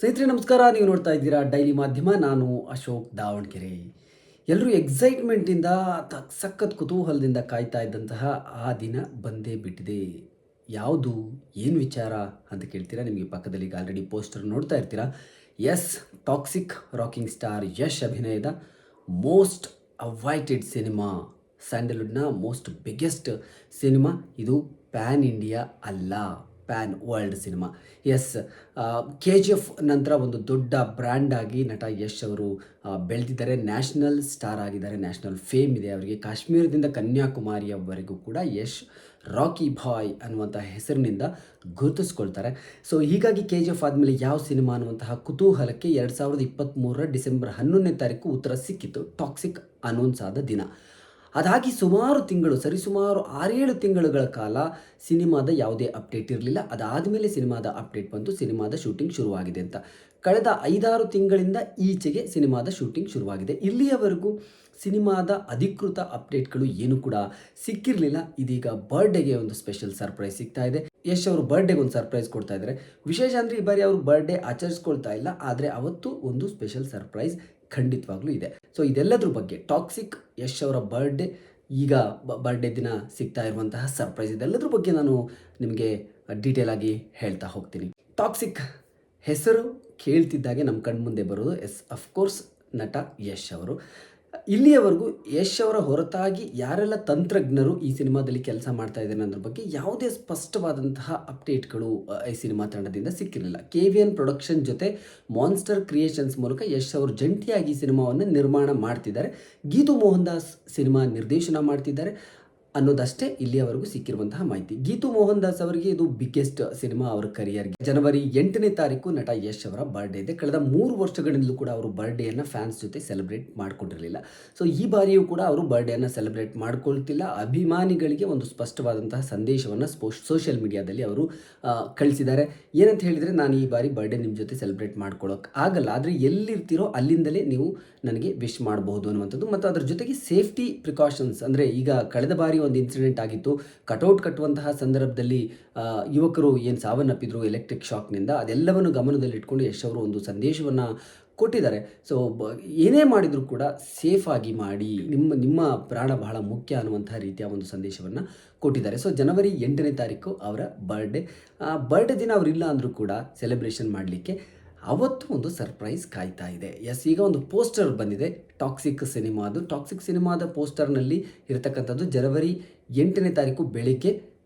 ಸ್ನೇಹಿತರೆ, ನಮಸ್ಕಾರ. ನೀವು ನೋಡ್ತಾ ಇದ್ದೀರಾ ಡೈಲಿ ಮಾಧ್ಯಮ. ನಾನು ಅಶೋಕ್ ದಾವಣಗೆರೆ. ಎಲ್ಲರೂ ಎಕ್ಸೈಟ್ಮೆಂಟಿಂದ ತ ಸಖತ್ ಕುತೂಹಲದಿಂದ ಕಾಯ್ತಾ ಇದ್ದಂತಹ ಆ ದಿನ ಬಂದೇ ಬಿಟ್ಟಿದೆ. ಯಾವುದು? ಏನು ವಿಚಾರ ಅಂತ ಕೇಳ್ತೀರಾ? ನಿಮಗೆ ಪಕ್ಕದಲ್ಲಿ ಈಗ ಆಲ್ರೆಡಿ ಪೋಸ್ಟರ್ ನೋಡ್ತಾ ಇರ್ತೀರಾ? Yes Toxic rocking star Yash ಅಭಿನಯದ ಮೋಸ್ಟ್ ಅವೈಟೆಡ್ ಸಿನಿಮಾ ಸ್ಯಾಂಡಲ್ವುಡ್ನ ಮೋಸ್ಟ್ ಬಿಗ್ಗೆಸ್ಟ್ ಸಿನಿಮಾ ಇದು ಪ್ಯಾನ್ ಇಂಡಿಯಾ ಅಲ್ಲ. Pan world cinema yes K G F ನಂತರ ಒಂದು ದೊಡ್ಡ ಬ್ರ್ಯಾಂಡಾಗಿ ನಟ ಯಶ್ ಅವರು ಬೆಳೆದಿದ್ದಾರೆ. ನ್ಯಾಷನಲ್ ಸ್ಟಾರ್ ಆಗಿದ್ದಾರೆ. ನ್ಯಾಷನಲ್ ಫೇಮ್ ಇದೆ ಅವರಿಗೆ. ಕಾಶ್ಮೀರದಿಂದ ಕನ್ಯಾಕುಮಾರಿಯವರೆಗೂ ಕೂಡ ಯಶ್ ರಾಕಿ ಬಾಯ್ ಅನ್ನುವಂಥ ಹೆಸರಿನಿಂದ ಗುರುತಿಸ್ಕೊಳ್ತಾರೆ. ಸೊ ಹೀಗಾಗಿ ಕೆ ಜಿ ಎಫ್ ಆದಮೇಲೆ ಯಾವ ಸಿನಿಮಾ ಅನ್ನುವಂತಹ ಕುತೂಹಲಕ್ಕೆ ಎರಡು ಸಾವಿರದ ಇಪ್ಪತ್ತ್ಮೂರರ ಡಿಸೆಂಬರ್ ಹನ್ನೊಂದನೇ ತಾರೀಕು ಉತ್ತರ ಸಿಕ್ಕಿತ್ತು ಟಾಕ್ಸಿಕ್ ಅನೌನ್ಸ್ ಆದ ದಿನ. ಅದಾಗಿ ಸುಮಾರು ತಿಂಗಳು ಸರಿಸುಮಾರು ಆರೇಳು ತಿಂಗಳುಗಳ ಕಾಲ ಸಿನಿಮಾದ ಯಾವುದೇ ಅಪ್ಡೇಟ್ ಇರಲಿಲ್ಲ. ಅದಾದ ಮೇಲೆ ಸಿನಿಮಾದ ಅಪ್ಡೇಟ್ ಬಂತು ಸಿನಿಮಾದ ಶೂಟಿಂಗ್ ಶುರುವಾಗಿದೆ ಅಂತ. ಕಳೆದ ಐದಾರು ತಿಂಗಳಿಂದ ಈಚೆಗೆ ಸಿನಿಮಾದ ಶೂಟಿಂಗ್ ಶುರುವಾಗಿದೆ. ಇಲ್ಲಿಯವರೆಗೂ ಸಿನಿಮಾದ ಅಧಿಕೃತ ಅಪ್ಡೇಟ್ಗಳು ಏನು ಕೂಡ ಸಿಕ್ಕಿರಲಿಲ್ಲ. ಇದೀಗ ಬರ್ಡೇಗೆ ಒಂದು ಸ್ಪೆಷಲ್ ಸರ್ಪ್ರೈಸ್ ಸಿಗ್ತಾ ಇದೆ. ಯಶ್ ಅವರು ಬರ್ಡೇಗೆ ಒಂದು ಸರ್ಪ್ರೈಸ್ ಕೊಡ್ತಾ ಇದ್ದಾರೆ. ವಿಶೇಷ ಅಂದರೆ ಈ ಬಾರಿ ಅವರು ಬರ್ಡೇ ಆಚರಿಸ್ಕೊಳ್ತಾ ಇಲ್ಲ, ಆದರೆ ಅವತ್ತು ಒಂದು ಸ್ಪೆಷಲ್ ಸರ್ಪ್ರೈಸ್ ಖಂಡಿತವಾಗ್ಲೂ ಇದೆ. ಸೊ ಇದೆಲ್ಲದ್ರ ಬಗ್ಗೆ ಟಾಕ್ಸಿಕ್ ಯಶ್ ಅವರ ಬರ್ಡೇ ಈಗ ಬರ್ಡೇ ದಿನ ಸಿಗ್ತಾ ಇರುವಂತಹ ಸರ್ಪ್ರೈಸ್ ಇದೆಲ್ಲದ್ರ ಬಗ್ಗೆ ನಾನು ನಿಮಗೆ ಡೀಟೇಲ್ ಆಗಿ ಹೇಳ್ತಾ ಹೋಗ್ತೀನಿ. ಟಾಕ್ಸಿಕ್ ಹೆಸರು ಕೇಳ್ತಿದ್ದಾಗೆ ನಮ್ಮ ಕಣ್ಮುಂದೆ ಬರೋದು ಎಸ್ ಅಫ್ಕೋರ್ಸ್ ನಟ ಯಶ್ ಅವರು. ಇಲ್ಲಿಯವರೆಗೂ ಯಶ್ ಅವರ ಹೊರತಾಗಿ ಯಾರೆಲ್ಲ ತಂತ್ರಜ್ಞರು ಈ ಸಿನಿಮಾದಲ್ಲಿ ಕೆಲಸ ಮಾಡ್ತಾ ಇದ್ದಾರೆ ಅನ್ನೋದ್ರ ಬಗ್ಗೆ ಯಾವುದೇ ಸ್ಪಷ್ಟವಾದಂತಹ ಅಪ್ಡೇಟ್ಗಳು ಈ ಸಿನಿಮಾ ತಂಡದಿಂದ ಸಿಕ್ಕಿರಲಿಲ್ಲ. ಕೆ ವಿ ಎನ್ ಪ್ರೊಡಕ್ಷನ್ ಜೊತೆ ಮಾನ್ಸ್ಟರ್ ಕ್ರಿಯೇಷನ್ಸ್ ಮೂಲಕ ಯಶ್ ಅವರು ಜಂಟಿಯಾಗಿ ಈ ಸಿನಿಮಾವನ್ನು ನಿರ್ಮಾಣ ಮಾಡ್ತಿದ್ದಾರೆ. ಗೀತು ಮೋಹನ್ ದಾಸ್ ಸಿನಿಮಾ ನಿರ್ದೇಶನ ಮಾಡ್ತಿದ್ದಾರೆ. ಅನ್ನೋದಷ್ಟೇ ಇಲ್ಲಿಯವರೆಗೂ ಸಿಕ್ಕಿರುವಂತಹ ಮಾಹಿತಿ. ಗೀತು ಮೋಹನ್ ದಾಸ್ ಅವರಿಗೆ ಇದು ಬಿಗ್ಗೆಸ್ಟ್ ಸಿನಿಮಾ ಅವರ ಕರಿಯರ್ಗೆ ಜನವರಿ ಎಂಟನೇ ತಾರೀಕು ನಟ ಯಶ್ ಅವರ ಬರ್ಡೇ ಇದೆ. ಕಳೆದ ಮೂರು ವರ್ಷಗಳಿಂದಲೂ ಕೂಡ ಅವರು ಬರ್ಡೇಯನ್ನು ಫ್ಯಾನ್ಸ್ ಜೊತೆ ಸೆಲೆಬ್ರೇಟ್ ಮಾಡ್ಕೊಂಡಿರಲಿಲ್ಲ. ಸೊ ಈ ಬಾರಿಯೂ ಕೂಡ ಅವರು ಬರ್ಡೇಯನ್ನು ಸೆಲೆಬ್ರೇಟ್ ಮಾಡ್ಕೊಳ್ತಿಲ್ಲ. ಅಭಿಮಾನಿಗಳಿಗೆ ಒಂದು ಸ್ಪಷ್ಟವಾದಂತಹ ಸಂದೇಶವನ್ನು ಸೋಷಿಯಲ್ ಮೀಡಿಯಾದಲ್ಲಿ ಅವರು ಕಳಿಸಿದ್ದಾರೆ. ಏನಂತ ಹೇಳಿದರೆ, ನಾನು ಈ ಬಾರಿ ಬರ್ಡೇ ನಿಮ್ಮ ಜೊತೆ ಸೆಲೆಬ್ರೇಟ್ ಮಾಡ್ಕೊಳ್ಳೋಕೆ ಆಗಲ್ಲ. ಆದರೆ ಎಲ್ಲಿರ್ತೀರೋ ಅಲ್ಲಿಂದಲೇ ನೀವು ನನಗೆ ವಿಶ್ ಮಾಡಬಹುದು ಅನ್ನುವಂಥದ್ದು. ಮತ್ತು ಅದರ ಜೊತೆಗೆ ಸೇಫ್ಟಿ ಪ್ರಿಕಾಷನ್ಸ್ ಅಂದರೆ ಈಗ ಕಳೆದ ಬಾರಿ ಒಂದು ಇನ್ಸಿಡೆಂಟ್ ಆಗಿತ್ತು. ಕಟೌಟ್ ಕಟ್ಟುವಂತಹ ಸಂದರ್ಭದಲ್ಲಿ ಯುವಕರು ಏನು ಸಾವನ್ನಪ್ಪಿದ್ರು ಎಲೆಕ್ಟ್ರಿಕ್ ಶಾಕ್ನಿಂದ ಅದೆಲ್ಲವನ್ನು ಗಮನದಲ್ಲಿಟ್ಕೊಂಡು ಯಶ್ ಅವರು ಒಂದು ಸಂದೇಶವನ್ನು ಕೊಟ್ಟಿದ್ದಾರೆ. ಸೊ ಏನೇ ಮಾಡಿದರೂ ಕೂಡ ಸೇಫಾಗಿ ಮಾಡಿ, ನಿಮ್ಮ ನಿಮ್ಮ ಪ್ರಾಣ ಬಹಳ ಮುಖ್ಯ ಅನ್ನುವಂಥ ರೀತಿಯ ಒಂದು ಸಂದೇಶವನ್ನು ಕೊಟ್ಟಿದ್ದಾರೆ. ಸೊ ಜನವರಿ ಎಂಟನೇ ತಾರೀಕು ಅವರ ಬರ್ಡೇ ಬರ್ಡೇ ದಿನ ಅವರಿಲ್ಲ ಅಂದರೂ ಕೂಡ ಸೆಲೆಬ್ರೇಷನ್ ಮಾಡಲಿಕ್ಕೆ ಅವತ್ತು ಒಂದು ಸರ್ಪ್ರೈಸ್ ಕಾಯ್ತಾ ಇದೆ. ಎಸ್, ಈಗ ಒಂದು ಪೋಸ್ಟರ್ ಬಂದಿದೆ. ಟಾಕ್ಸಿಕ್ ಸಿನಿಮಾದು. ಟಾಕ್ಸಿಕ್ ಸಿನಿಮಾದ ಪೋಸ್ಟರ್ನಲ್ಲಿ ಇರತಕ್ಕಂಥದ್ದು ಜನವರಿ ಎಂಟನೇ ತಾರೀಕು ಬೆಳಿಗ್ಗೆ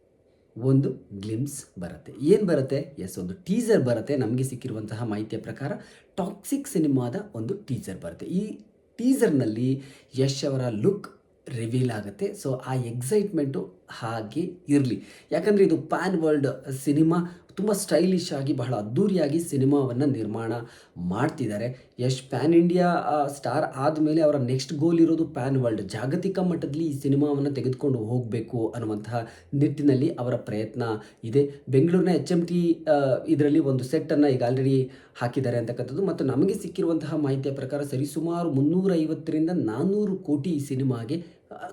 ಒಂದು ಗ್ಲಿಮ್ಸ್ ಬರುತ್ತೆ. ಏನು ಬರುತ್ತೆ? ಎಸ್, ಒಂದು ಟೀಸರ್ ಬರುತ್ತೆ. ನಮಗೆ ಸಿಕ್ಕಿರುವಂತಹ ಮಾಹಿತಿಯ ಪ್ರಕಾರ ಟಾಕ್ಸಿಕ್ ಸಿನಿಮಾದ ಒಂದು ಟೀಸರ್ ಬರುತ್ತೆ. ಈ ಟೀಸರ್ನಲ್ಲಿ ಯಶ್ ಅವರ ಲುಕ್ ರಿವೀಲ್ ಆಗುತ್ತೆ. ಸೊ, ಆ ಎಕ್ಸೈಟ್ಮೆಂಟು ಹಾಗೆ ಇರಲಿ. ಯಾಕಂದರೆ ಇದು ಪ್ಯಾನ್ ವರ್ಲ್ಡ್ ಸಿನಿಮಾ. ತುಂಬ ಸ್ಟೈಲಿಶ್ ಆಗಿ, ಬಹಳ ಅದ್ಧೂರಿಯಾಗಿ ಸಿನಿಮಾವನ್ನು ನಿರ್ಮಾಣ ಮಾಡ್ತಿದ್ದಾರೆ. ಯಶ್ ಪ್ಯಾನ್ ಇಂಡಿಯಾ ಸ್ಟಾರ್ ಆದಮೇಲೆ ಅವರ ನೆಕ್ಸ್ಟ್ ಗೋಲ್ ಇರೋದು ಪ್ಯಾನ್ ವರ್ಲ್ಡ್ ಜಾಗತಿಕ ಮಟ್ಟದಲ್ಲಿ ಈ ಸಿನಿಮಾವನ್ನು ತೆಗೆದುಕೊಂಡು ಹೋಗಬೇಕು ಅನ್ನುವಂತಹ ನಿಟ್ಟಿನಲ್ಲಿ ಅವರ ಪ್ರಯತ್ನ ಇದೆ. ಬೆಂಗಳೂರಿನ ಎಚ್ ಎಂ ಟಿ ಇದರಲ್ಲಿ ಒಂದು ಸೆಟ್ಟನ್ನು ಈಗ ಆಲ್ರೆಡಿ ಹಾಕಿದ್ದಾರೆ ಅಂತಕ್ಕಂಥದ್ದು. ಮತ್ತು ನಮಗೆ ಸಿಕ್ಕಿರುವಂತಹ ಮಾಹಿತಿಯ ಪ್ರಕಾರ ಸರಿಸುಮಾರು ಮುನ್ನೂರ ಐವತ್ತರಿಂದ ನಾನ್ನೂರು ಕೋಟಿ ಈ ಸಿನಿಮಾಗೆ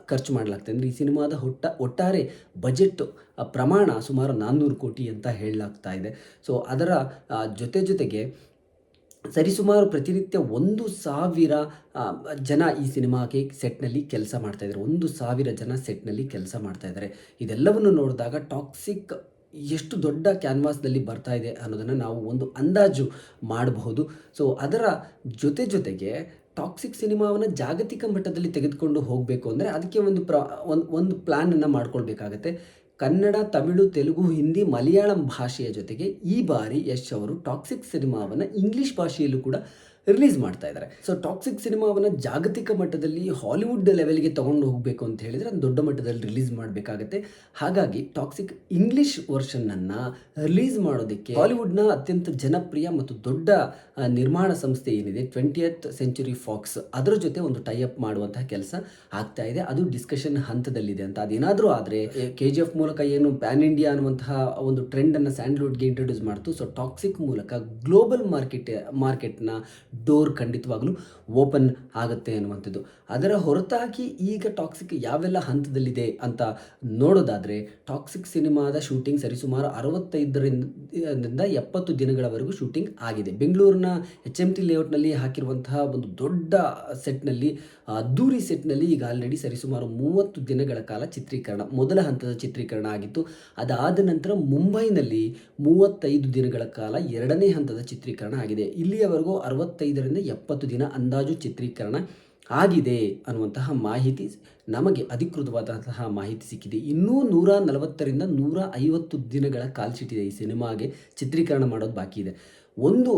ಖರ್ಚು ಮಾಡಲಾಗ್ತದೆ. ಅಂದರೆ ಈ ಸಿನಿಮಾದ ಒಟ್ಟ ಒಟ್ಟಾರೆ ಬಜೆಟ್ ಪ್ರಮಾಣ ಸುಮಾರು ನಾನ್ನೂರು ಕೋಟಿ ಅಂತ ಹೇಳಲಾಗ್ತಾ ಇದೆ. ಸೊ ಅದರ ಜೊತೆ ಜೊತೆಗೆ ಸರಿಸುಮಾರು ಪ್ರತಿನಿತ್ಯ ಒಂದು ಸಾವಿರ ಜನ ಈ ಸಿನಿಮಾಗೆ ಸೆಟ್ನಲ್ಲಿ ಕೆಲಸ ಮಾಡ್ತಾಯಿದ್ದಾರೆ ಒಂದು ಸಾವಿರ ಜನ ಸೆಟ್ನಲ್ಲಿ ಕೆಲಸ ಮಾಡ್ತಾಯಿದ್ದಾರೆ ಇದೆಲ್ಲವನ್ನು ನೋಡಿದಾಗ ಟಾಕ್ಸಿಕ್ ಎಷ್ಟು ದೊಡ್ಡ ಕ್ಯಾನ್ವಾಸ್ನಲ್ಲಿ ಬರ್ತಾ ಇದೆ ಅನ್ನೋದನ್ನು ನಾವು ಒಂದು ಅಂದಾಜು ಮಾಡಬಹುದು. ಸೊ ಅದರ ಜೊತೆ ಜೊತೆಗೆ ಟಾಕ್ಸಿಕ್ ಸಿನಿಮಾವನ್ನು ಜಾಗತಿಕ ಮಟ್ಟದಲ್ಲಿ ತೆಗೆದುಕೊಂಡು ಹೋಗಬೇಕು ಅಂದರೆ ಅದಕ್ಕೆ ಒಂದು ಪ್ರ, ಒಂದು ಒಂದು ಪ್ಲ್ಯಾನನ್ನು ಮಾಡ್ಕೊಳ್ಬೇಕಾಗತ್ತೆ. ಕನ್ನಡ, ತಮಿಳು, ತೆಲುಗು, ಹಿಂದಿ, ಮಲಯಾಳಂ ಭಾಷೆಯ ಜೊತೆಗೆ ಈ ಬಾರಿ ಯಶ್ ಅವರು ಟಾಕ್ಸಿಕ್ ಸಿನಿಮಾವನ್ನು ಇಂಗ್ಲೀಷ್ ಭಾಷೆಯಲ್ಲೂ ಕೂಡ ರಿಲೀಸ್ ಮಾಡ್ತಾ ಇದ್ದಾರೆ. ಸೊ ಟಾಕ್ಸಿಕ್ ಸಿನಿಮಾವನ್ನು ಜಾಗತಿಕ ಮಟ್ಟದಲ್ಲಿ ಹಾಲಿವುಡ್ ಲೆವೆಲ್ಗೆ ತಗೊಂಡು ಹೋಗಬೇಕು ಅಂತ ಹೇಳಿದರೆ ಅದು ದೊಡ್ಡ ಮಟ್ಟದಲ್ಲಿ ರಿಲೀಸ್ ಮಾಡಬೇಕಾಗತ್ತೆ. ಹಾಗಾಗಿ ಟಾಕ್ಸಿಕ್ ಇಂಗ್ಲಿಷ್ ವರ್ಷನನ್ನು ರಿಲೀಸ್ ಮಾಡೋದಕ್ಕೆ ಹಾಲಿವುಡ್ನ ಅತ್ಯಂತ ಜನಪ್ರಿಯ ಮತ್ತು ದೊಡ್ಡ ನಿರ್ಮಾಣ ಸಂಸ್ಥೆ ಏನಿದೆ ಟ್ವೆಂಟಿಯತ್ ಸೆಂಚುರಿ ಫಾಕ್ಸ್ ಅದರ ಜೊತೆ ಒಂದು ಟೈ ಅಪ್ ಮಾಡುವಂತಹ ಕೆಲಸ ಆಗ್ತಾ ಇದೆ. ಅದು ಡಿಸ್ಕಷನ್ ಹಂತದಲ್ಲಿದೆ ಅಂತ. ಅದೇನಾದರೂ ಆದರೆ ಕೆ ಜಿ ಎಫ್ ಮೂಲಕ ಏನು ಪ್ಯಾನ್ ಇಂಡಿಯಾ ಅನ್ನುವಂತಹ ಒಂದು ಟ್ರೆಂಡನ್ನು ಸ್ಯಾಂಡಲ್ವುಡ್ಗೆ ಇಂಟ್ರೊಡ್ಯೂಸ್ ಮಾಡ್ತು. ಸೊ ಟಾಕ್ಸಿಕ್ ಮೂಲಕ ಗ್ಲೋಬಲ್ ಮಾರ್ಕೆಟ್ ಮಾರ್ಕೆಟ್ನ ಡೋರ್ ಖಂಡಿತವಾಗಲೂ ಓಪನ್ ಆಗುತ್ತೆ ಅನ್ನುವಂಥದ್ದು. ಅದರ ಹೊರತಾಗಿ ಈಗ ಟಾಕ್ಸಿಕ್ ಯಾವೆಲ್ಲ ಹಂತದಲ್ಲಿದೆ ಅಂತ ನೋಡೋದಾದರೆ, ಟಾಕ್ಸಿಕ್ ಸಿನಿಮಾದ ಶೂಟಿಂಗ್ ಸರಿಸುಮಾರು ಅರವತ್ತೈದರಿಂದ ಎಪ್ಪತ್ತು ದಿನಗಳವರೆಗೂ ಶೂಟಿಂಗ್ ಆಗಿದೆ. ಬೆಂಗಳೂರಿನ ಎಚ್ ಎಂ ಟಿ ಲೇಔಟ್ನಲ್ಲಿ ಹಾಕಿರುವಂತಹ ಒಂದು ದೊಡ್ಡ ಸೆಟ್ನಲ್ಲಿ ಅದ್ದೂರಿ ಸೆಟ್ನಲ್ಲಿ ಈಗ ಆಲ್ರೆಡಿ ಸರಿಸುಮಾರು ಮೂವತ್ತು ದಿನಗಳ ಕಾಲ ಚಿತ್ರೀಕರಣ, ಮೊದಲ ಹಂತದ ಚಿತ್ರೀಕರಣ ಆಗಿತ್ತು. ಅದಾದ ನಂತರ ಮುಂಬೈನಲ್ಲಿ ಮೂವತ್ತೈದು ದಿನಗಳ ಕಾಲ ಎರಡನೇ ಹಂತದ ಚಿತ್ರೀಕರಣ ಆಗಿದೆ. ಇಲ್ಲಿಯವರೆಗೂ ಅರವತ್ತೈದರಿಂದ ಎಪ್ಪತ್ತು ದಿನ ಅಂದಾಜು ಚಿತ್ರೀಕರಣ ಆಗಿದೆ ಅನ್ನುವಂತಹ ಮಾಹಿತಿ ನಮಗೆ ಅಧಿಕೃತವಾದಂತಹ ಮಾಹಿತಿ ಸಿಕ್ಕಿದೆ. ಇನ್ನೂ ನೂರ ನಲವತ್ತರಿಂದ ನೂರ ಐವತ್ತು ದಿನಗಳ ಕಾಲ್ಶೀಟ್ ಈ ಸಿನಿಮಾಗೆ ಚಿತ್ರೀಕರಣ ಮಾಡೋದು ಬಾಕಿ ಇದೆ. ಒಂದು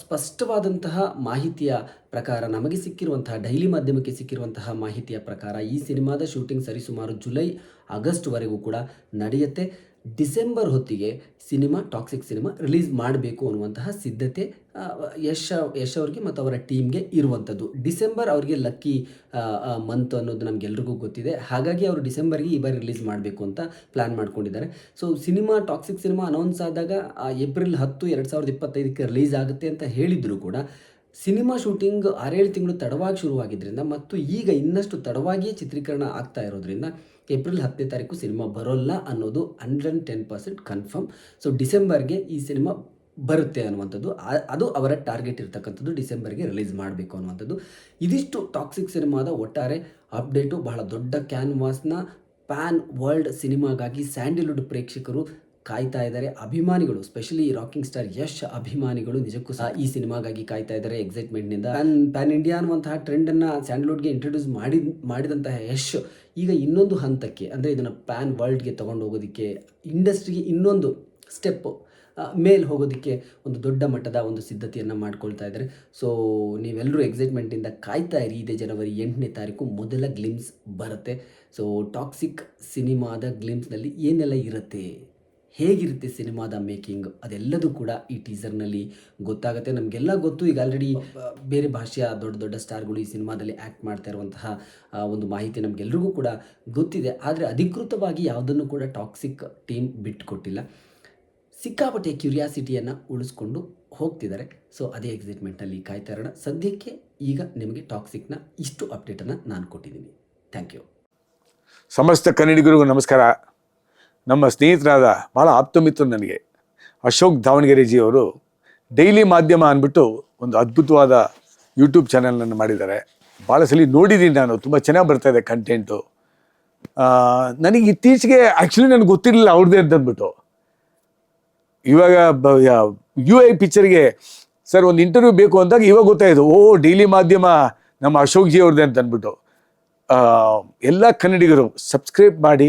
ಸ್ಪಷ್ಟವಾದಂತಹ ಮಾಹಿತಿಯ ಪ್ರಕಾರ ನಮಗೆ ಸಿಕ್ಕಿರುವಂತಹ, ಡೈಲಿ ಮಾಧ್ಯಮಕ್ಕೆ ಸಿಕ್ಕಿರುವಂತಹ ಮಾಹಿತಿಯ ಪ್ರಕಾರ ಈ ಸಿನಿಮಾದ ಶೂಟಿಂಗ್ ಸರಿಸುಮಾರು ಜುಲೈ ಆಗಸ್ಟ್ವರೆಗೂ ಕೂಡ ನಡೆಯುತ್ತೆ. ಡಿಸೆಂಬರ್ ಹೊತ್ತಿಗೆ ಸಿನಿಮಾ, ಟಾಕ್ಸಿಕ್ ಸಿನಿಮಾ ರಿಲೀಸ್ ಮಾಡಬೇಕು ಅನ್ನುವಂತಹ ಸಿದ್ಧತೆ ಯಶ್ ಯಶ್ ಅವ್ರಿಗೆ ಮತ್ತು ಅವರ ಟೀಮ್ಗೆ ಇರುವಂಥದ್ದು. ಡಿಸೆಂಬರ್ ಅವರಿಗೆ ಲಕ್ಕಿ ಮಂತ್ ಅನ್ನೋದು ನಮಗೆಲ್ರಿಗೂ ಗೊತ್ತಿದೆ. ಹಾಗಾಗಿ ಅವರು ಡಿಸೆಂಬರ್ಗೆ ಈ ಬಾರಿ ರಿಲೀಸ್ ಮಾಡಬೇಕು ಅಂತ ಪ್ಲ್ಯಾನ್ ಮಾಡ್ಕೊಂಡಿದ್ದಾರೆ. So, cinema, toxic cinema announce ಆದಾಗ ಏಪ್ರಿಲ್ ಹತ್ತು, ಎರಡು ಸಾವಿರದ ಇಪ್ಪತ್ತೈದಕ್ಕೆ ರಿಲೀಸ್ ಆಗುತ್ತೆ ಅಂತ ಹೇಳಿದರೂ ಕೂಡ ಸಿನಿಮಾ ಶೂಟಿಂಗ್ ಆರೇಳು ತಿಂಗಳು ತಡವಾಗಿ ಶುರುವಾಗಿದ್ದರಿಂದ ಮತ್ತು ಈಗ ಇನ್ನಷ್ಟು ತಡವಾಗಿಯೇ ಚಿತ್ರೀಕರಣ ಆಗ್ತಾ ಇರೋದ್ರಿಂದ ಏಪ್ರಿಲ್ ಹತ್ತನೇ ತಾರೀಕು ಸಿನಿಮಾ ಬರೋಲ್ಲ ಅನ್ನೋದು hundred ten percent confirm. So ಡಿಸೆಂಬರ್ಗೆ ಈ ಸಿನಿಮಾ ಬರುತ್ತೆ ಅನ್ನುವಂಥದ್ದು. ಅದು ಅವರ ಟಾರ್ಗೆಟ್ ಇರ್ತಕ್ಕಂಥದ್ದು ಡಿಸೆಂಬರ್ಗೆ ರಿಲೀಸ್ ಮಾಡಬೇಕು ಅನ್ನುವಂಥದ್ದು. ಇದಿಷ್ಟು ಟಾಕ್ಸಿಕ್ ಸಿನಿಮಾದ ಒಟ್ಟಾರೆ ಅಪ್ಡೇಟು ಬಹಳ ದೊಡ್ಡ ಕ್ಯಾನ್ವಾಸ್ನ ಪ್ಯಾನ್ ವರ್ಲ್ಡ್ ಸಿನಿಮಾಗಾಗಿ ಸ್ಯಾಂಡಲ್ವುಡ್ ಪ್ರೇಕ್ಷಕರು ಕಾಯ್ತಾ ಇದ್ದಾರೆ ಅಭಿಮಾನಿಗಳು ಸ್ಪೆಷಲಿ ರಾಕಿಂಗ್ ಸ್ಟಾರ್ ಯಶ್ ಅಭಿಮಾನಿಗಳು. ನಿಜಕ್ಕೂ ಸಹ ಈ ಸಿನಿಮಾಗಾಗಿ ಕಾಯ್ತಾ ಇದ್ದಾರೆ ಎಕ್ಸೈಟ್ಮೆಂಟ್ನಿಂದ ಪ್ಯಾನ್ ಪ್ಯಾನ್ ಇಂಡಿಯಾ ಅನ್ನುವಂತಹ ಟ್ರೆಂಡನ್ನು ಸ್ಯಾಂಡಲ್ವುಡ್ಗೆ ಇಂಟ್ರೊಡ್ಯೂಸ್ ಮಾಡಿ ಮಾಡಿದಂತಹ ಯಶ್ ಈಗ ಇನ್ನೊಂದು ಹಂತಕ್ಕೆ, ಅಂದರೆ ಇದನ್ನು ಪ್ಯಾನ್ ವರ್ಲ್ಡ್ಗೆ ತೊಗೊಂಡು ಹೋಗೋದಕ್ಕೆ ಇಂಡಸ್ಟ್ರಿಗೆ ಇನ್ನೊಂದು ಸ್ಟೆಪ್ಪು ಮೇಲ್ ಹೋಗೋದಕ್ಕೆ ಒಂದು ದೊಡ್ಡ ಮಟ್ಟದ ಒಂದು ಸಿದ್ಧತೆಯನ್ನು ಮಾಡ್ಕೊಳ್ತಾ ಇದ್ದಾರೆ. ಸೊ ನೀವೆಲ್ಲರೂ ಎಕ್ಸೈಟ್ಮೆಂಟಿಂದ ಕಾಯ್ತಾ ಇರಿ. ಇದೇ ಜನವರಿ ಎಂಟನೇ ತಾರೀಕು ಮೊದಲ ಗ್ಲಿಮ್ಸ್ ಬರುತ್ತೆ. ಸೊ ಟಾಕ್ಸಿಕ್ ಸಿನಿಮಾದ ಗ್ಲಿಮ್ಸ್ನಲ್ಲಿ ಏನೆಲ್ಲ ಇರುತ್ತೆ? ಹೇಗಿರುತ್ತೆ ಸಿನಿಮಾದ ಮೇಕಿಂಗ್? ಅದೆಲ್ಲದೂ ಕೂಡ ಈ ಟೀಸರ್ನಲ್ಲಿ ಗೊತ್ತಾಗುತ್ತೆ. ನಮಗೆಲ್ಲ ಗೊತ್ತು. ಈಗ ಆಲ್ರೆಡಿ ಬೇರೆ ಭಾಷೆಯ ದೊಡ್ಡ ದೊಡ್ಡ ಸ್ಟಾರ್ಗಳು ಈ ಸಿನಿಮಾದಲ್ಲಿ ಆ್ಯಕ್ಟ್ ಮಾಡ್ತಾ ಇರುವಂತಹ ಒಂದು ಮಾಹಿತಿ ನಮಗೆಲ್ರಿಗೂ ಕೂಡ ಗೊತ್ತಿದೆ. ಆದರೆ ಅಧಿಕೃತವಾಗಿ ಯಾವುದನ್ನು ಕೂಡ ಟಾಕ್ಸಿಕ್ ಟೀಮ್ ಬಿಟ್ಟುಕೊಟ್ಟಿಲ್ಲ ಸಿಕ್ಕಾಪಟ್ಟೆ ಕ್ಯೂರಿಯಾಸಿಟಿಯನ್ನು ಉಳಿಸ್ಕೊಂಡು ಹೋಗ್ತಿದ್ದಾರೆ. ಸೊ, ಅದೇ ಎಕ್ಸೈಟ್ಮೆಂಟ್ನಲ್ಲಿ ಕಾಯ್ತಾ ಇರೋಣ ಸದ್ಯಕ್ಕೆ ಈಗ ನಿಮಗೆ ಟಾಕ್ಸಿಕ್ನ ಇಷ್ಟು ಅಪ್ಡೇಟನ್ನು ನಾನು ಕೊಟ್ಟಿದ್ದೀನಿ. ಥ್ಯಾಂಕ್ ಯು ಸಮಸ್ತ ಕನ್ನಡಿಗರಿಗೂ ನಮಸ್ಕಾರ. ನಮ್ಮ ಸ್ನೇಹಿತರಾದ ಭಾಳ ಆಪ್ತಮಿತ್ರ ನನಗೆ. ಅಶೋಕ್ ದಾವಣಗೆರೆಜಿಯವರು ಡೈಲಿ ಮಾಧ್ಯಮ ಅಂದ್ಬಿಟ್ಟು ಒಂದು ಅದ್ಭುತವಾದ ಯೂಟ್ಯೂಬ್ ಚಾನಲನ್ನು ಮಾಡಿದ್ದಾರೆ. ಭಾಳ ಸಲ ನೋಡಿದ್ದೀನಿ ನಾನು ತುಂಬ ಚೆನ್ನಾಗಿ ಬರ್ತಾ ಇದೆ ಕಂಟೆಂಟು ನನಗೆ ಇತ್ತೀಚೆಗೆ ಆ್ಯಕ್ಚುಲಿ ನನಗೆ ಗೊತ್ತಿರಲಿಲ್ಲ ಅವ್ರದ್ದೇ ಅಂತಂದ್ಬಿಟ್ಟು ಇವಾಗ ಯು ಐ ಪಿಕ್ಚರ್ಗೆ ಸರ್ ಒಂದು ಇಂಟರ್ವ್ಯೂ ಬೇಕು ಅಂದಾಗ ಇವಾಗ ಗೊತ್ತಾಯಿತು ಓ ಡೈಲಿ ಮಾಧ್ಯಮ ನಮ್ಮ ಅಶೋಕ್ ಜಿ ಅವ್ರದ್ದೇ ಅಂತ ಅಂದ್ಬಿಟ್ಟು. ಆ, ಎಲ್ಲ ಕನ್ನಡಿಗರು ಸಬ್ಸ್ಕ್ರೈಬ್ ಮಾಡಿ